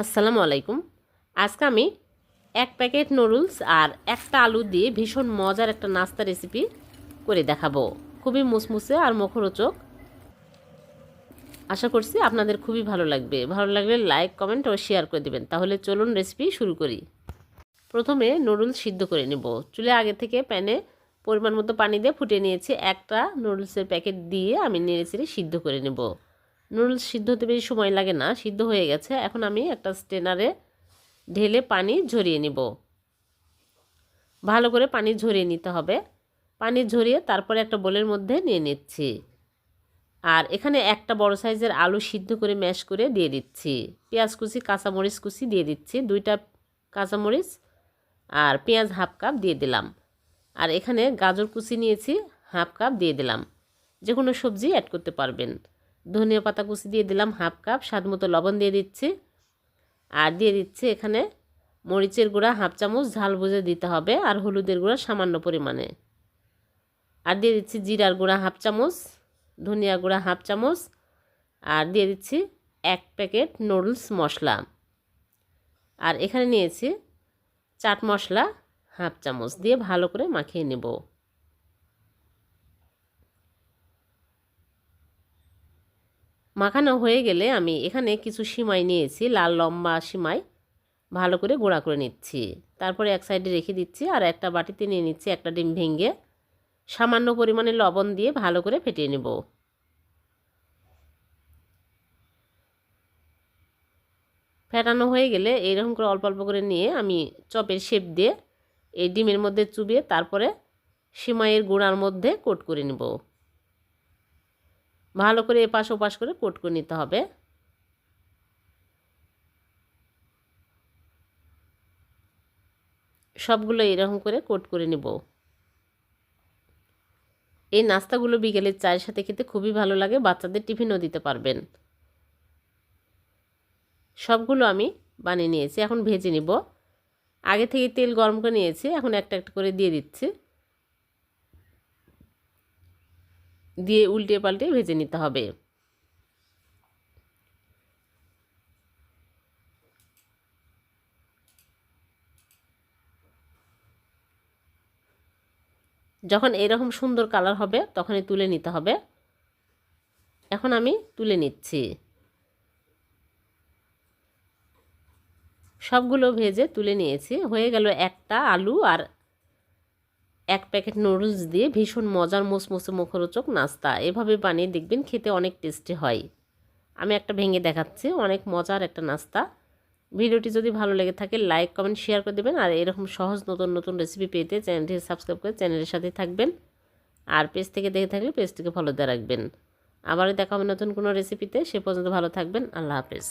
আসসালামু আলাইকুম। আজকে আমি এক প্যাকেট নুডলস আর একটা আলু দিয়ে ভীষণ মজার একটা নাস্তা রেসিপি করে দেখাবো। খুবই মুসমুসে আর মুখরোচক। আশা করছি আপনাদের খুবই ভালো লাগবে। ভালো লাগলে লাইক কমেন্ট ও শেয়ার করে দেবেন। তাহলে চলুন রেসিপি শুরু করি। প্রথমে নুডলস সিদ্ধ করে নেব। চুলে আগে থেকে প্যানে পরিমাণ মতো পানি দিয়ে ফুটিয়ে নিয়েছি একটা নুডলসের প্যাকেট দিয়ে আমি নেড়ে চেড়ে সিদ্ধ করে নেব। নুডলস সিদ্ধ হতে বেশি সময় লাগে না, সিদ্ধ হয়ে গেছে। এখন আমি একটা স্টেনারে ঢেলে পানি ঝরিয়ে নিব। ভালো করে পানি ঝরিয়ে নিতে হবে। পানি ঝরিয়ে তারপরে একটা বোলের মধ্যে নিয়ে নিচ্ছি। আর এখানে একটা বড় সাইজের আলু সিদ্ধ করে ম্যাশ করে দিয়ে দিচ্ছি। পেঁয়াজ কুচি, কাঁচামরিচ কুচি দিয়ে দিচ্ছি। দুইটা কাঁচামরিচ আর পেঁয়াজ হাফ কাপ দিয়ে দিলাম। আর এখানে গাজর কুচি নিয়েছি, হাফ কাপ দিয়ে দিলাম। যে কোনো সবজি অ্যাড করতে পারবেন। ধনিয়া পাতা কুচি দিয়ে দিলাম হাফ কাপ, স্বাদ মতো লবণ দিয়ে দিচ্ছি। আর দিয়ে দিচ্ছি এখানে মরিচের গুঁড়া হাফ চামচ, ঝাল বুঝে দিতে হবে, আর হলুদের গুঁড়া সামান্য পরিমাণে। আর দিয়ে দিচ্ছি জিরার গুঁড়া হাফ চামচ, ধনিয়া গুঁড়া হাফ চামচ, আর দিয়ে দিচ্ছি এক প্যাকেট নুডলস মশলা। আর এখানে নিয়েছি চাট মশলা হাফ চামচ দিয়ে ভালো করে মাখিয়ে নেব। মাখানো হয়ে গেলে আমি এখানে কিছু সিমাই নিয়েছি, লাল লম্বা সিমাই। ভালো করে গোড়া করে নিচ্ছি। তারপরে এক সাইডে রেখে দিচ্ছি আর একটা বাটিতে নিয়ে নিচ্ছি একটা ডিম ভেঙে। সামান্য পরিমাণে লবণ দিয়ে ভালো করে ফেটিয়ে নেব। ফেটানো হয়ে গেলে এইরকম করে অল্প অল্প করে নিয়ে আমি চপের শেপ দিয়ে এই ডিমের মধ্যে চুবিয়ে তারপরে সিমাইয়ের গুঁড়ার মধ্যে কোট করে নেব। ভালো করে এপাশ ওপাশ করে কোট করে নিতে হবে। সবগুলো এরকম করে কোট করে নেব। এই নাস্তাগুলো বিকেলের চায়ের সাথে খেতে খুবই ভালো লাগে, বাচ্চাদের টিফিনও দিতে পারবেন। সবগুলো আমি বানিয়ে নিয়েছি, এখন ভেজে নিব। আগে থেকে তেল গরম করে নিয়েছি, এখন একটা একটা করে দিয়ে দিচ্ছি। দিয়ে উল্টে পাল্টে ভেজে নিতে হবে। যখন এরকম সুন্দর কালার হবে, তখনই তুলে নিতে হবে। এখন আমি তুলে নিচ্ছি। সবগুলো ভেজে তুলে নিয়েছি। হয়ে গেল একটা আলু আর এক প্যাকেট নুডলস দিয়ে ভীষণ মজার মোসমোসে মুখরোচক নাস্তা। এভাবে বানিয়ে দেখবেন খেতে অনেক টেস্টি হয়। আমি একটা ভেঙে দেখাচ্ছি, অনেক মজার একটা নাস্তা। ভিডিওটি যদি ভালো লেগে থাকে, লাইক, কমেন্ট, শেয়ার করে দেবেন। আর এরকম সহজ নতুন নতুন রেসিপি পেতে চ্যানেলটি সাবস্ক্রাইব করে চ্যানেলের সাথে থাকবেন। আর পেজ থেকে দেখে থাকলে পেজটিকে ফলো দিয়ে রাখবেন। আবারও দেখা হবে নতুন কোনো রেসিপিতে সে পর্যন্ত ভালো থাকবেন। আল্লাহ হাফেজ।